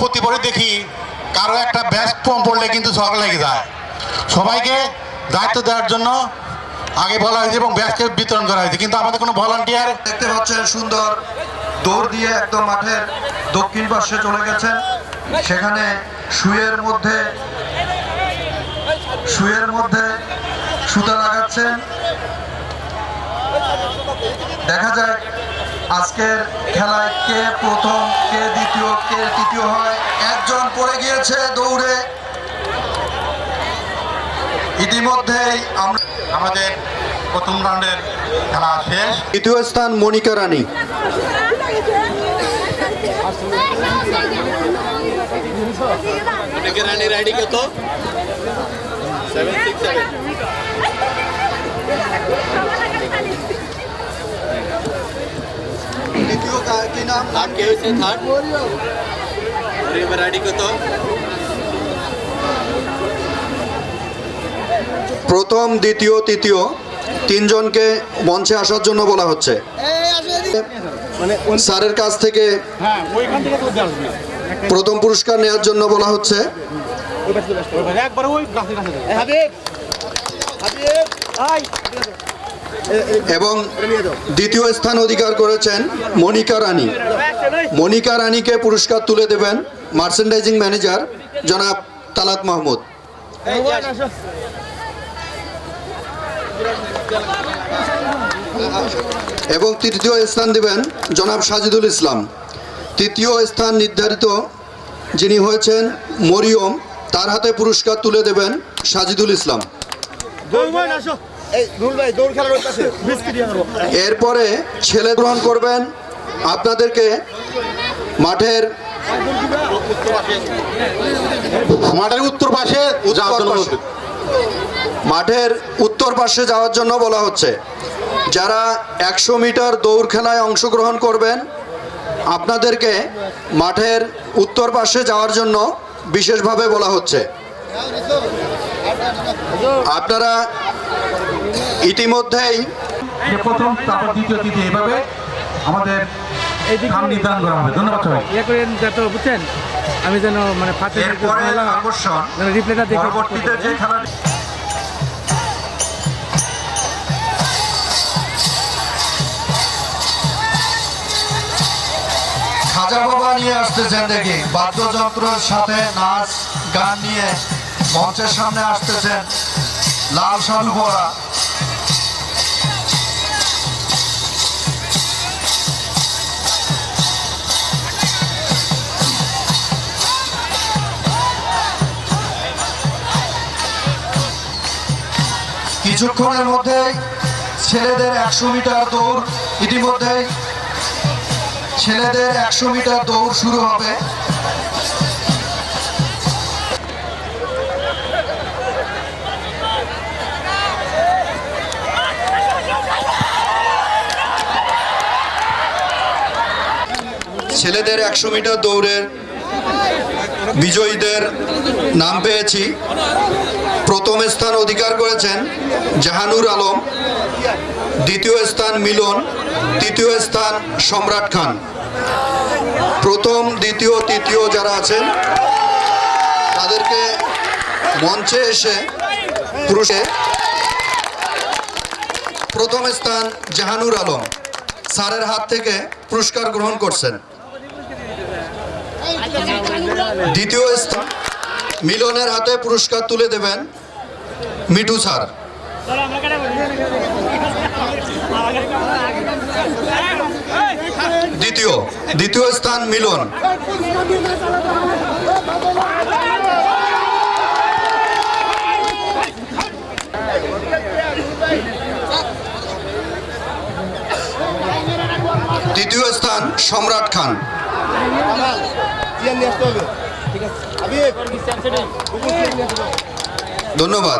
প্রতিবারই দেখি কারও একটা ব্যাস কম পড়লে কিন্তু ঝগড়া লেগে যায়। সবাইকে দায়িত্ব দেওয়ার জন্য আগে বলা হয়েছে এবং ব্যাসকে বিতরণ করা হয়েছে। কিন্তু আমাদের কোনো ভলান্টিয়ার দেখতে পাচ্ছেন সুন্দর দৌড় দিয়ে একদম মাঠের দক্ষিণ পাশে চলে গেছেন। সেখানে শুয়ের মধ্যে শুয়ের মধ্যে সুতা লাগাচ্ছেন। দেখা যাক আজকের খেলায় কে প্রথম কে দ্বিতীয় কে তৃতীয় হয় একজন পড়ে গিয়েছে দৌড়ে ইতিমধ্যেই আমরা আমাদের প্রথম রাউন্ডের খেলা শেষ দ্বিতীয় স্থান মনিকা রানী kito? Seven six seven. দ্বিতীয় কি? Nigga প্রথম দ্বিতীয় তৃতীয় তিনজনকে মঞ্চে আসার জন্য বলা হচ্ছে। স্যারের কাছ থেকে প্রথম পুরস্কার নেওয়ার জন্য বলা হচ্ছে। এবং দ্বিতীয় স্থান অধিকার করেছেন মনিকা রানী। মনিকা রানীকে পুরস্কার তুলে দেবেন মার্চেন্ডাইজিং ম্যানেজার জনাব তালাত মাহমুদ। এবং তৃতীয় স্থান দেবেন জনাব সাজিদুল ইসলাম। তৃতীয় স্থান নির্ধারিত যিনি হয়েছেন মরিয়ম, তার হাতে পুরস্কার তুলে দেবেন সাজিদুল ইসলাম। এরপরে ছেলে গ্রহণ করবেন আপনাদেরকে মাঠের মাঠের উত্তর পাশে যাওয়ার মাঠের উত্তর পাশে যাওয়ার জন্য বলা হচ্ছে যারা একশো মিটার দৌড় খেলায় অংশগ্রহণ করবেন আপনাদেরকে মাঠের উত্তর পাশে যাওয়ার জন্য বিশেষভাবে বলা হচ্ছে। আপনারা ইতিমধ্যেই প্রথম তারপর দ্বিতীয় তৃতীয় এভাবে আমাদের নাম নির্ধারণ করা হবে। ধন্যবাদ সবাই। ইয়ে করেন যত বুঝছেন আমি যেন মানে ফার্স্ট এরপরে আকর্ষণ রিপ্লেটা দেখে পরবর্তীতে যে খেলাটি খাজা বাবা নিয়ে আসতেছেন দেখি বাদ্যযন্ত্রের সাথে নাচ গান নিয়ে মঞ্চের সামনে আসতেছেন। লাল শালু পরা কিছুক্ষণের মধ্যেই ছেলেদের একশো মিটার দৌড় ইতিমধ্যেই ছেলেদের একশো মিটার দৌড় শুরু হবে। ছেলেদের একশো মিটার দৌড়ের বিজয়ীদের নাম পেয়েছি। প্রথম স্থান অধিকার করেছেন জাহানুর আলম, দ্বিতীয় স্থান মিলন, তৃতীয় স্থান সম্রাট খান। প্রথম, দ্বিতীয়, তৃতীয় যারা আছেন, তাদেরকে মঞ্চে এসে পুরুষে প্রথম স্থান জাহানুর আলম স্যারের হাত থেকে পুরস্কার গ্রহণ করছেন। দ্বিতীয় স্থান মিলনের হাতে পুরস্কার তুলে দেবেন মিঠু স্যার। দ্বিতীয় দ্বিতীয় স্থান মিলন। তৃতীয় স্থান সম্রাট খান। ধন্যবাদ।